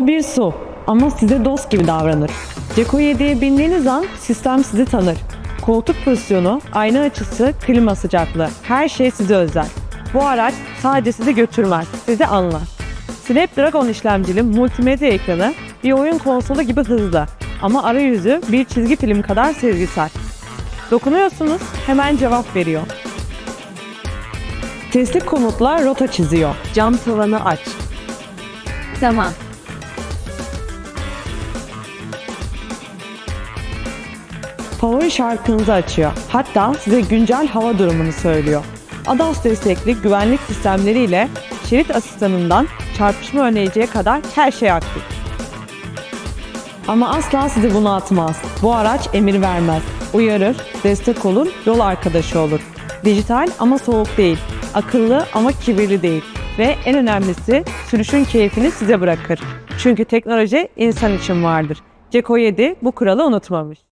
O bir su ama size dost gibi davranır. Ceko 7'ye bindiğiniz an sistem sizi tanır. Koltuk pozisyonu, ayna açısı, klima sıcaklığı her şey size özel. Bu araç sadece sizi götürmez, sizi anlar. Snapdragon işlemcili multimedya ekranı bir oyun konsolu gibi hızlı ama arayüzü bir çizgi film kadar sezgisel. Dokunuyorsunuz, hemen cevap veriyor. Sesli komutlar rota çiziyor. Cam tavanı aç. Tamam. Favori şarkınızı açıyor. Hatta size güncel hava durumunu söylüyor. ADAS destekli güvenlik sistemleriyle şerit asistanından çarpışma önleyiciye kadar her şey aktif. Ama asla sizi bunaltmaz. Bu araç emir vermez. Uyarır, destek olur, yol arkadaşı olur. Dijital ama soğuk değil. Akıllı ama kibirli değil. Ve en önemlisi sürüşün keyfini size bırakır. Çünkü teknoloji insan için vardır. Ceko 7 bu kuralı unutmamış.